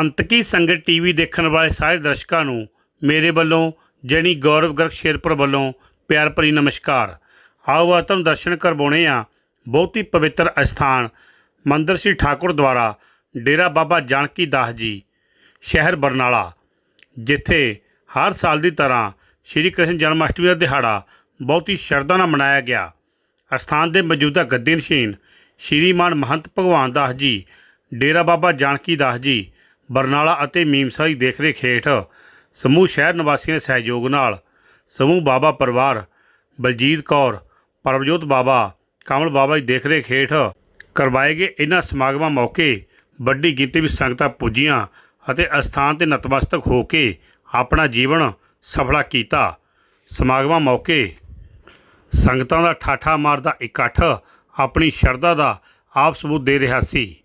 ਸੰਤ ਕੀ ਸੰਗਤ ਟੀਵੀ ਦੇਖਣ ਵਾਲੇ ਸਾਰੇ ਦਰਸ਼ਕਾਂ ਨੂੰ ਮੇਰੇ ਵੱਲੋਂ, ਜਣੀ ਗੌਰਵ ਗਰਗ ਸ਼ੇਰਪੁਰ ਵੱਲੋਂ ਪਿਆਰ ਭਰੀ ਨਮਸਕਾਰ। ਆਓ ਆਤਮ ਦਰਸ਼ਨ ਕਰਵਾਉਣੇ ਆ ਬਹੁਤ ਹੀ ਪਵਿੱਤਰ ਅਸਥਾਨ ਮੰਦਰ ਸ੍ਰੀ ਠਾਕੁਰ ਦੁਆਰਾ ਡੇਰਾ ਬਾਬਾ ਜਾਨਕੀ ਦਾਸ ਜੀ, ਸ਼ਹਿਰ ਬਰਨਾਲਾ, ਜਿੱਥੇ ਹਰ ਸਾਲ ਦੀ ਤਰ੍ਹਾਂ ਸ਼੍ਰੀ ਕ੍ਰਿਸ਼ਨ ਜਨਮ ਅਸ਼ਟਮੀ ਦਾ ਦਿਹਾੜਾ ਬਹੁਤ ਹੀ ਸ਼ਰਧਾ ਨਾਲ ਮਨਾਇਆ ਗਿਆ। ਅਸਥਾਨ ਦੇ ਮੌਜੂਦਾ ਗੱਦੀ ਨਸ਼ੀਨ ਸ਼੍ਰੀਮਾਨ ਮਹੰਤ ਭਗਵਾਨ ਦਾਸ ਜੀ, ਡੇਰਾ ਬਾਬਾ ਜਾਨਕੀ ਦਾਸ ਜੀ ਬਰਨਾਲਾ ਅਤੇ ਮੀਮਸਾ ਦੀ ਦੇਖਰੇਖ ਹੇਠ ਸਮੂਹ ਸ਼ਹਿਰ ਨਿਵਾਸੀਆਂ ਦੇ ਸਹਿਯੋਗ ਨਾਲ ਸਮੂਹ ਬਾਬਾ ਪਰਿਵਾਰ, ਬਲਜੀਤ ਕੌਰ, ਪਰਮਜੋਤ ਬਾਬਾ, ਕਮਲ ਬਾਬਾ ਦੀ ਦੇਖਰੇਖ ਹੇਠ ਕਰਵਾਏ ਗਏ ਇਹਨਾਂ ਸਮਾਗਮਾਂ ਮੌਕੇ ਵੱਡੀ ਗਿਣਤੀ ਵਿੱਚ ਸੰਗਤਾਂ ਪੁੱਜੀਆਂ ਅਤੇ ਅਸਥਾਨ ਤੇ ਨਤਮਸਤਕ ਹੋ ਕੇ ਆਪਣਾ ਜੀਵਨ ਸਫਲਾ ਕੀਤਾ। ਸਮਾਗਮਾਂ ਮੌਕੇ ਸੰਗਤਾਂ ਦਾ ਠਾਠਾ ਮਾਰਦਾ ਇਕੱਠ ਆਪਣੀ ਸ਼ਰਧਾ ਦਾ ਆਪ ਸਬੂਤ ਦੇ ਰਿਹਾ ਸੀ।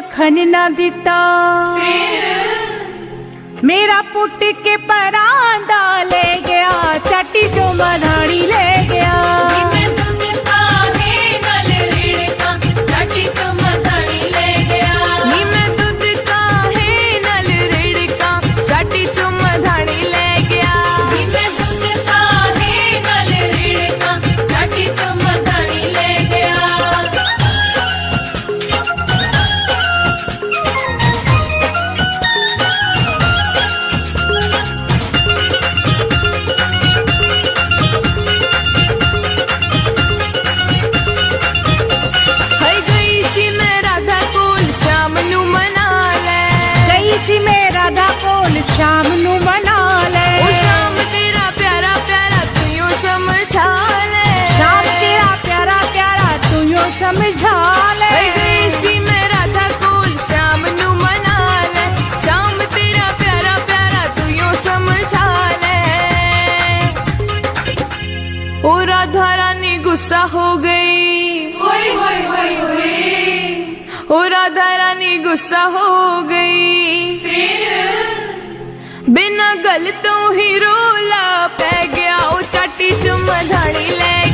ਜਦੋਂ ਨਾ ਦਿੱਤਾ। ਮੇਰਾ ਪੁੱਟ ਕੇ ਪਰਾਂ ਦਾ ਲੈ ਗਿਆ, ਚਾਟੀ ਚੋਂ ਮਧਾਣੀ ਲੈ ਗਿਆ। ਗੁੱਸਾ ਹੋ ਗਈ। ਫਿਰ ਬਿਨਾਂ ਗੱਲ ਤੋਂ ਹੀ ਰੋਲਾ ਪੈ ਗਿਆ। ਉਹ ਚਾਟੀ ਚ ਮਧਾਣੀ ਲੈ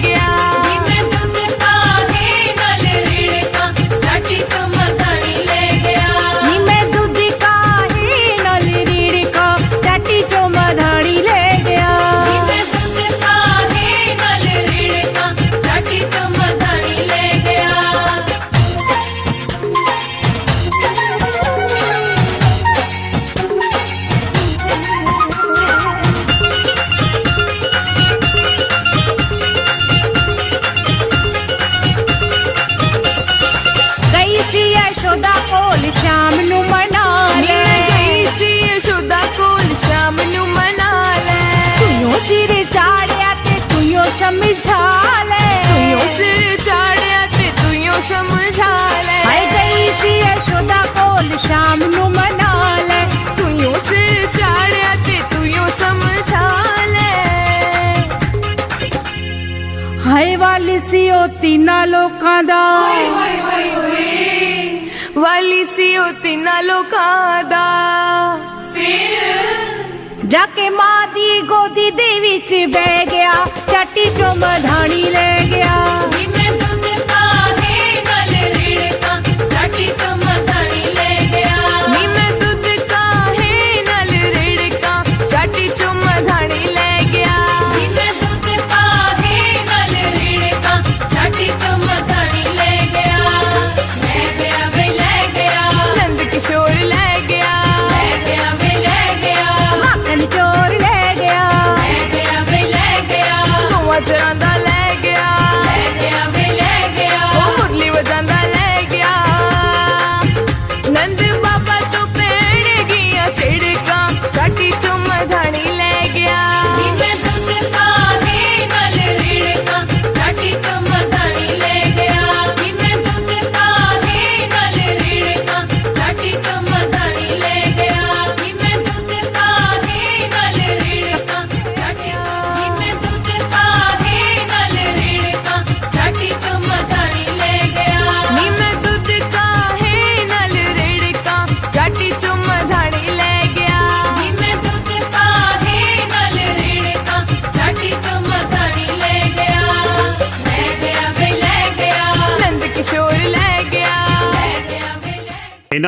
ਲੋਕਾਂ ਦਾ ਜਾ ਕੇ ਮਾਂ ਦੀ ਗੋਦੀ ਦੇ ਵਿੱਚ ਬਹਿ ਗਿਆ, ਚਾਟੀ ਚੋਂ ਮਧਾਣੀ ਲੈ ਗਿਆ।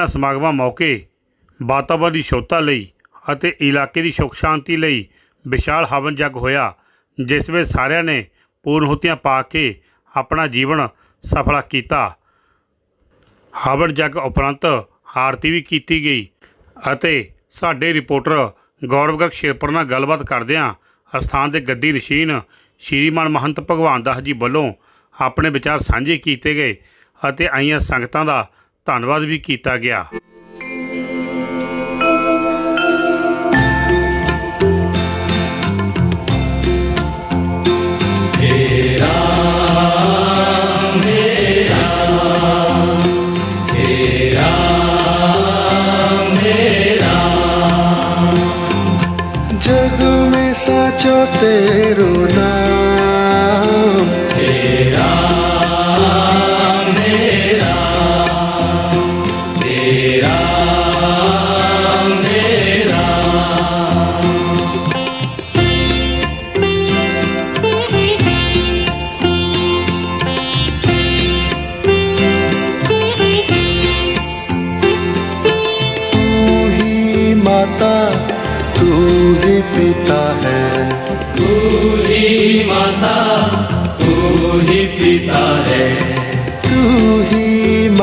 ਇਹਨਾਂ ਸਮਾਗਮਾਂ ਮੌਕੇ ਵਾਤਾਵਰਣ ਦੀ ਸ਼ੁੱਧਤਾ ਲਈ ਅਤੇ ਇਲਾਕੇ ਦੀ ਸੁਖ ਸ਼ਾਂਤੀ ਲਈ ਵਿਸ਼ਾਲ ਹਵਨ ਜਗ ਹੋਇਆ, ਜਿਸ ਵਿੱਚ ਸਾਰਿਆਂ ਨੇ ਪੂਰਨਹੁਤੀਆਂ ਪਾ ਕੇ ਆਪਣਾ ਜੀਵਨ ਸਫਲਾ ਕੀਤਾ। ਹਵਨ ਜਗ ਉਪਰੰਤ ਆਰਤੀ ਵੀ ਕੀਤੀ ਗਈ ਅਤੇ ਸਾਡੇ ਰਿਪੋਰਟਰ ਗੌਰਵ ਗਰਗ ਸ਼ੇਰਪੁਰ ਨਾਲ ਗੱਲਬਾਤ ਕਰਦਿਆਂ ਅਸਥਾਨ ਦੇ ਗੱਦੀ ਨਸ਼ੀਨ ਸ਼੍ਰੀਮਾਨ ਮਹੰਤ ਭਗਵਾਨ ਦਾਸ ਜੀ ਵੱਲੋਂ ਆਪਣੇ ਵਿਚਾਰ ਸਾਂਝੇ ਕੀਤੇ ਗਏ ਅਤੇ ਆਈਆਂ ਸੰਗਤਾਂ ਦਾ ਧੰਨਵਾਦ ਵੀ ਕੀਤਾ ਗਿਆ।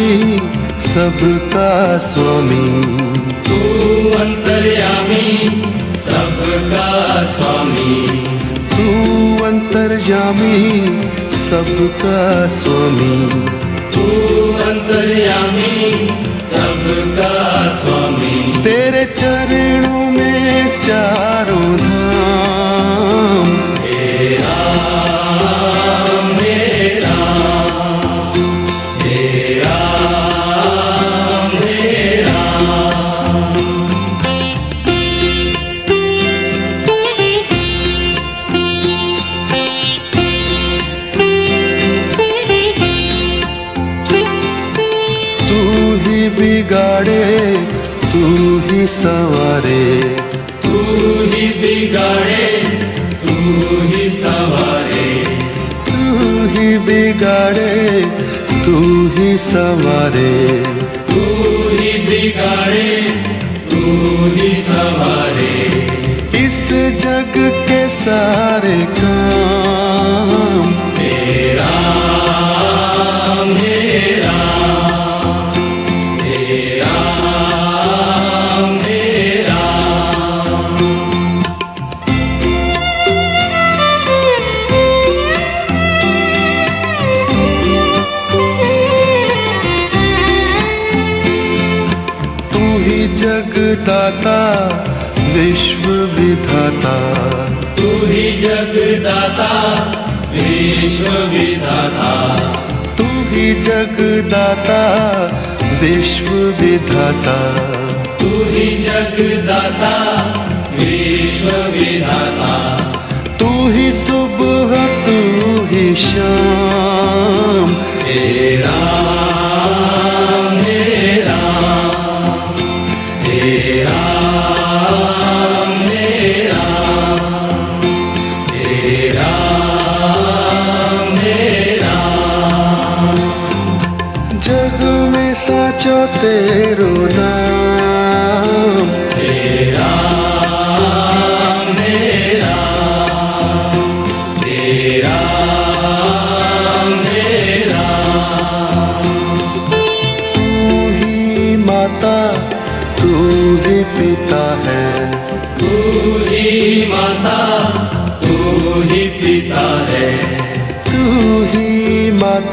अंतर्यामी सबका स्वामी तू अंतर्यामी सबका स्वामी तू अंतर्यामी सबका स्वामी तू अंतर्यामी सबका स्वामी तेरे चरणों में चारों धाम बिगाड़े तू ही सवारे। तू ही बिगाड़े तू ही सवारे। तू ही बिगाड़े तू ही सवारे। तू ही बिगाड़े जगदाता विश्व विधाता तू ही जगदाता विश्व विधाता तू ही जगदाता विश्व विधाता तू ही जगदाता विश्व विधाता तू ही सुबह तू ही शाम तेरा साचो तेरो नाम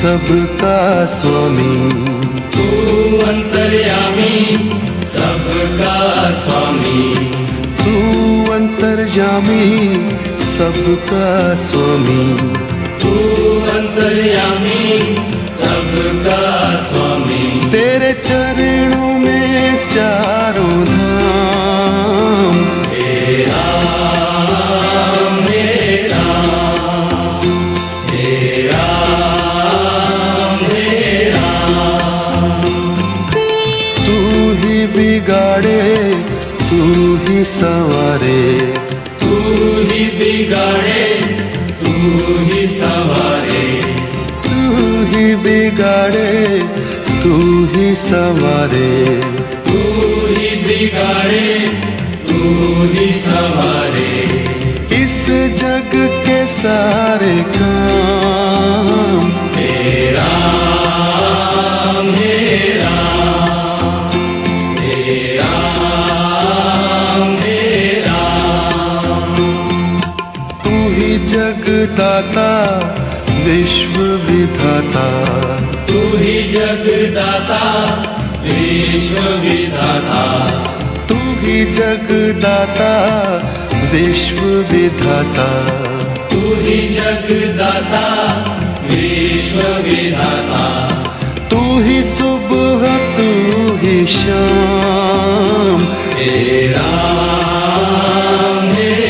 सबका स्वामी तू अंतर्यामी सबका स्वामी तू अंतर्यामी सबका स्वामी तू अंतर्यामी सबका स्वामी तेरे चरणों में चारों ही संवारे। तू ही बिगाड़े तू ही सवारे। तू ही बिगाड़े तू ही संवारे। तू ही बिगाड़े तू ही सवारे। इस जग के सारे काम तेरा जगदाता विश्व विधाता तू ही जगदाता विश्व विधाता तू ही जगदाता विश्व विधाता तू ही जगदाता विश्व विधाता तू ही सुबह तू ही शाम तेरा मेरा तेरा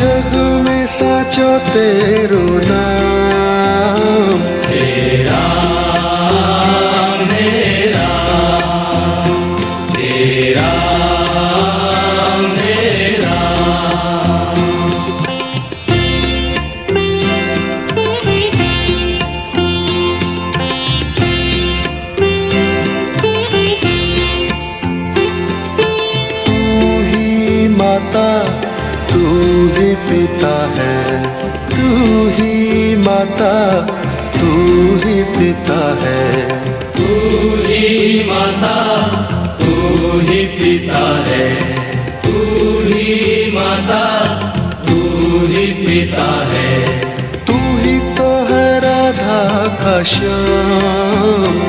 जग में साचो तेरो नाम ही पिता है तू ही तो है राधा का श्याम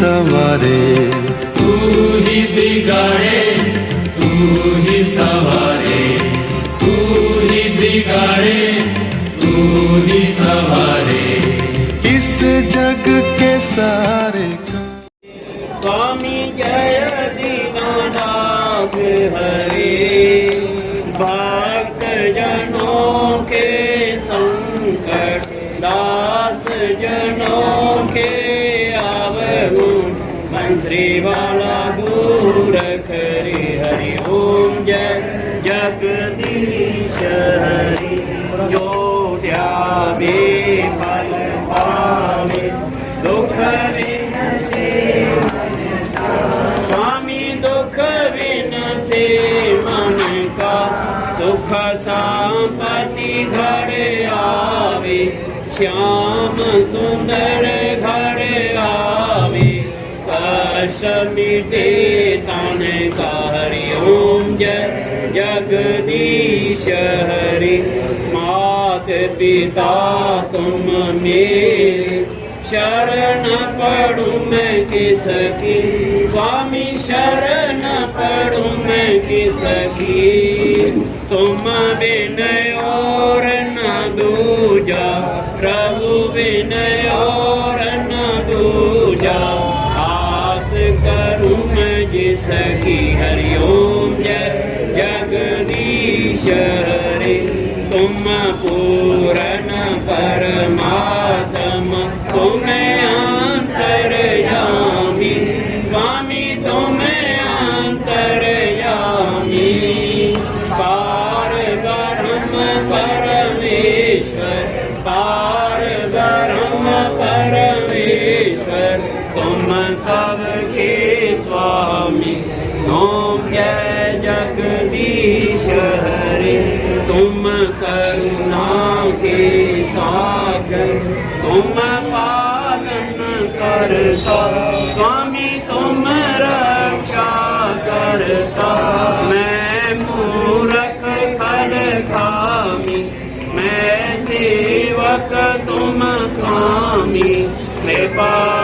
ही संवारे तू ही बिगाड़े तू ही सवारे तू ही बिगाड़े तू ही सवारे इस जग के सारे काम स्वामी जय दीनानाथ हरे भक्त जनों के संकट दास जनों के आवहु मंत्री वाला दूर करे हरि ओम जय जगदीश हरि जो ध्यावे फल पावे दुख विनसे स्वामी दुख बिन से मन का सुख संपत्ति घर आवे श्याम सुंदर घर आवे कष्ट मिटे तन का हरि ओम जय जगदीश हरि मात पिता तुम मेरे शरण पड़ू मैं किसकी स्वामी शरण पड़ू मैं किसकी तुम बिन और न दूजा प्रभु बिन और न दूजा आस करूं मैं जिसकी हरि ओम जय जगदीश हरि तुम पूरन परमात्मा तुम तुम पालन करता स्वामी तुम रक्षा करता मैं मूरख खल खामी मैं सेवक तुम स्वामी कृपा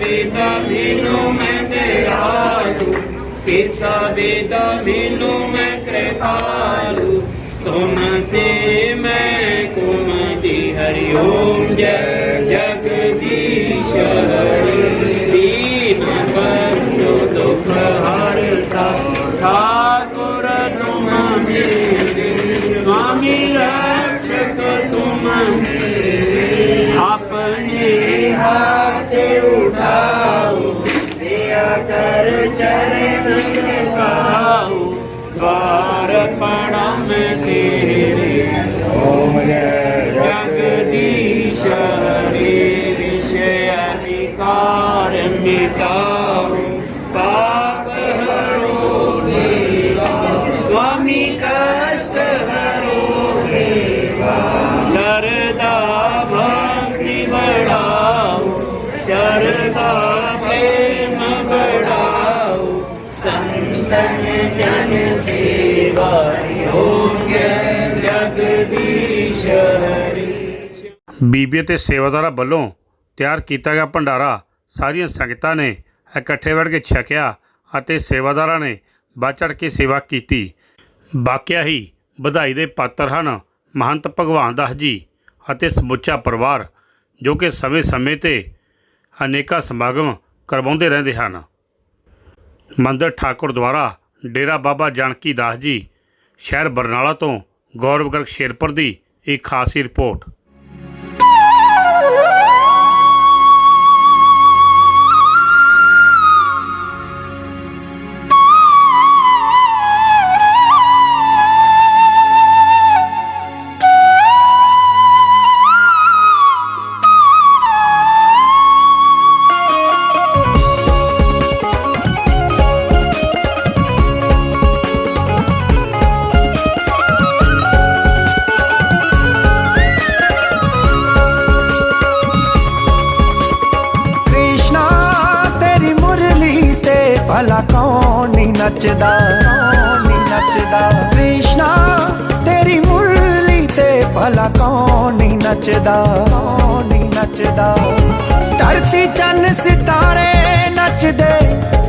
विदा भिनु मैं दयालु किस विदा भिनु मैं कृपालु तुमसे मैं कुमति हरि ओम जय जगदीश हरि दीन बंधु दुख हरता ठाकुर तुम मेरे स्वामी रक्षक तुम मेरे अपने हाथ with thee. ਬੀਬੀਆਂ ਤੇ ਸੇਵਾਦਾਰਾਂ ਵੱਲੋਂ ਤਿਆਰ ਕੀਤਾ ਗਿਆ ਭੰਡਾਰਾ, ਸਾਰੀਆਂ ਸੰਗਤਾਂ ਨੇ ਇਕੱਠੇ ਬੈਠ ਕੇ ਛਕਿਆ ਅਤੇ ਸੇਵਾਦਾਰਾਂ ਨੇ ਵੱਧ ਚੜ੍ਹ ਕੇ ਸੇਵਾ ਕੀਤੀ। ਵਾਕਿਆ ਹੀ ਵਧਾਈ ਦੇ ਪਾਤਰ ਹਨ ਮਹੰਤ ਭਗਵਾਨ ਦਾਸ ਜੀ ਅਤੇ ਸਮੁੱਚਾ ਪਰਿਵਾਰ, ਜੋ ਕਿ ਸਮੇਂ-ਸਮੇਂ ਤੇ ਅਨੇਕਾਂ ਸਮਾਗਮ ਕਰਵਾਉਂਦੇ ਰਹਿੰਦੇ ਹਨ। ਮੰਦਰ ਠਾਕੁਰ ਦੁਆਰਾ ਡੇਰਾ ਬਾਬਾ ਜਾਨਕੀ ਦਾਸ ਜੀ, ਸ਼ਹਿਰ ਬਰਨਾਲਾ ਤੋਂ ਗੌਰਵ ਗਰਗ ਸ਼ੇਰਪੁਰ ਦੀ ਇੱਕ ਖਾਸੀ ਰਿਪੋਰਟ।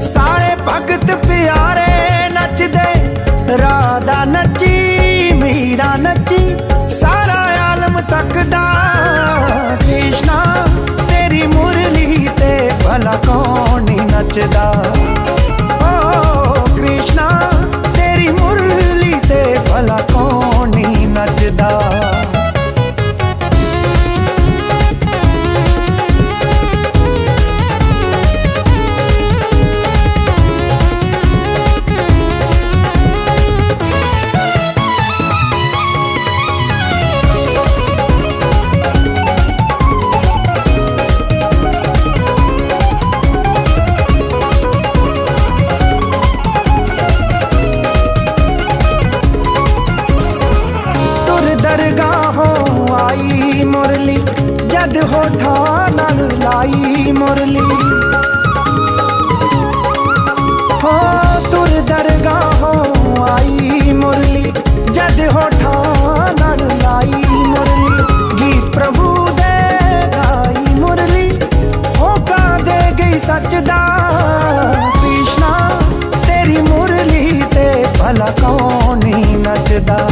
ਸਾਰੇ ਭਗਤ ਪਿਆਰੇ ਨੱਚਦੇ, ਰਾਧਾ ਨੱਚੀ, ਮੀਰਾ ਨੱਚੀ, ਸਾਰਾ ਆਲਮ ਤੱਕਦਾ। ਕ੍ਰਿਸ਼ਨਾ, ਤੇਰੀ ਮੁਰਲੀ ਤੇ ਭਲਾ ਕੌਣ ਨਹੀਂ ਨੱਚਦਾ? ਦਰਗਾਹੋਂ ਆਈ ਮੁਰਲੀ, ਜਦ ਹੋਠਾਂ ਨਾਲ ਲਾਈ ਮੁਰਲੀ। ਹੋ ਤੁਰ ਦਰਗਾਹੋਂ ਆਈ ਮੁਰਲੀ, ਜਦ ਹੋਠਾਂ ਨਾਲ ਲਾਈ ਮੁਰਲੀ। ਗੀਤ ਪ੍ਰਭੂ ਦੇ ਗਾਈ ਮੁਰਲੀ ਹੋਕਾ ਦੇ ਗਈ ਸੱਚ ਦਾ ਕ੍ਰਿਸ਼ਨਾ ਤੇਰੀ ਮੁਰਲੀ ਤੇ ਭਲਾ ਕੌਣ ਨਹੀਂ ਨੱਚਦਾ?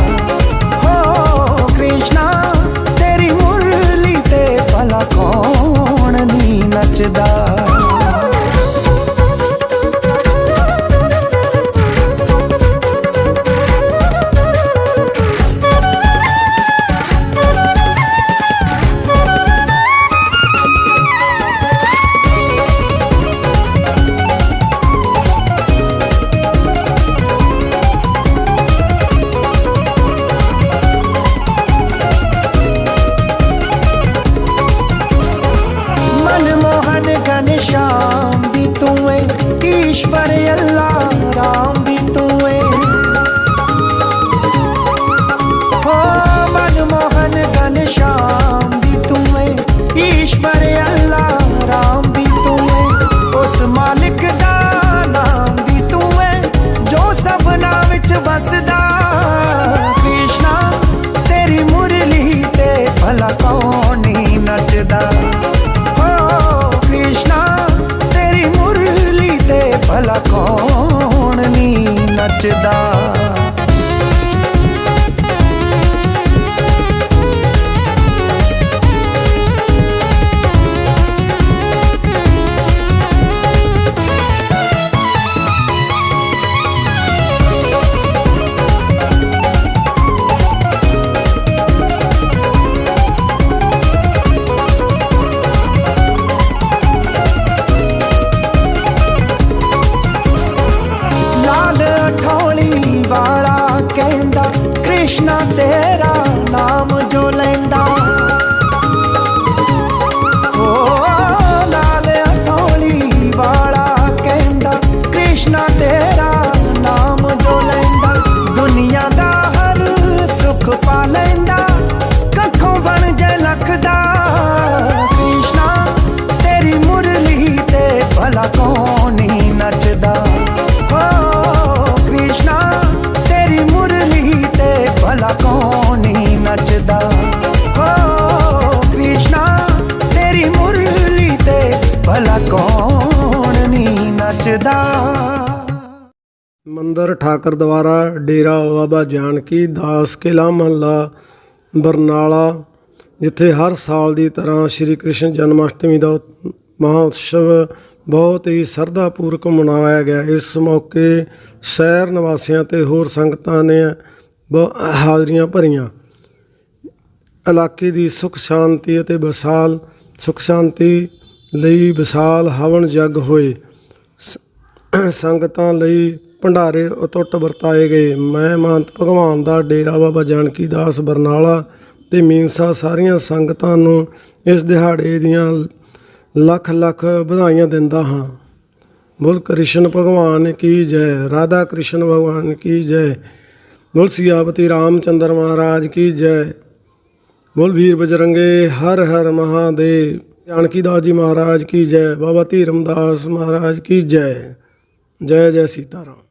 te dá. ਸੁੰਦਰ ਠਾਕਰ ਦੁਆਰਾ ਡੇਰਾ ਬਾਬਾ ਜਾਨਕੀ, ਦਾਸ ਕਿਲਾ ਮਹੱਲਾ, ਬਰਨਾਲਾ, ਜਿੱਥੇ ਹਰ ਸਾਲ ਦੀ ਤਰ੍ਹਾਂ ਸ਼੍ਰੀ ਕ੍ਰਿਸ਼ਨ ਜਨਮ ਅਸ਼ਟਮੀ ਦਾ ਮਹਾ ਉਤਸਵ ਬਹੁਤ ਹੀ ਸਰਧਾ ਪੂਰਵਕ ਮਨਾਇਆ ਗਿਆ। ਇਸ ਮੌਕੇ ਸ਼ਹਿਰ ਨਿਵਾਸੀਆਂ ਤੇ ਹੋਰ ਸੰਗਤਾਂ ਨੇ ਬਹੁ- ਹਾਜ਼ਰੀਆਂ ਭਰੀਆਂ। ਇਲਾਕੇ ਦੀ ਸੁਖ ਸ਼ਾਂਤੀ ਅਤੇ ਵਿਸਾਲ, ਸੁਖ ਸ਼ਾਂਤੀ ਲਈ ਵਿਸਾਲ ਹਵਨ ਜਗ ਹੋਏ। ਸੰਗਤਾਂ ਲਈ ਭੰਡਾਰੇ ਅਟੁੱਟ ਵਰਤਾਏ ਗਏ। ਮੈਂ ਮਹੰਤ ਭਗਵਾਨ ਦਾ ਡੇਰਾ ਬਾਬਾ ਜਾਨਕੀ ਦਾਸ ਬਰਨਾਲਾ ਤੇ ਮੀਨਸਾ ਸਾਰੀਆਂ ਸੰਗਤਾਂ ਨੂੰ ਇਸ ਦਿਹਾੜੇ ਦੀਆਂ ਲੱਖ ਲੱਖ ਵਧਾਈਆਂ ਦਿੰਦਾ ਹਾਂ। ਬੋਲ ਕ੍ਰਿਸ਼ਨ ਭਗਵਾਨ ਕੀ ਜੈ, ਰਾਧਾ ਕ੍ਰਿਸ਼ਨ ਭਗਵਾਨ ਕੀ ਜੈ ਬੋਲ ਸਿਆਪਤੀ ਰਾਮਚੰਦਰ ਮਹਾਰਾਜ ਕੀ ਜੈ ਬੋਲ ਵੀਰ ਬਜਰੰਗੇ ਹਰ ਹਰ ਮਹਾਦੇਵ, ਜਾਨਕੀ ਦਾਸ ਜੀ ਮਹਾਰਾਜ ਕੀ ਜੈ, ਬਾਬਾ ਧੀਰਮਦਾਸ ਮਹਾਰਾਜ ਕੀ ਜੈ। ਜੈ ਜੈ ਸੀਤਾਰਾਮ।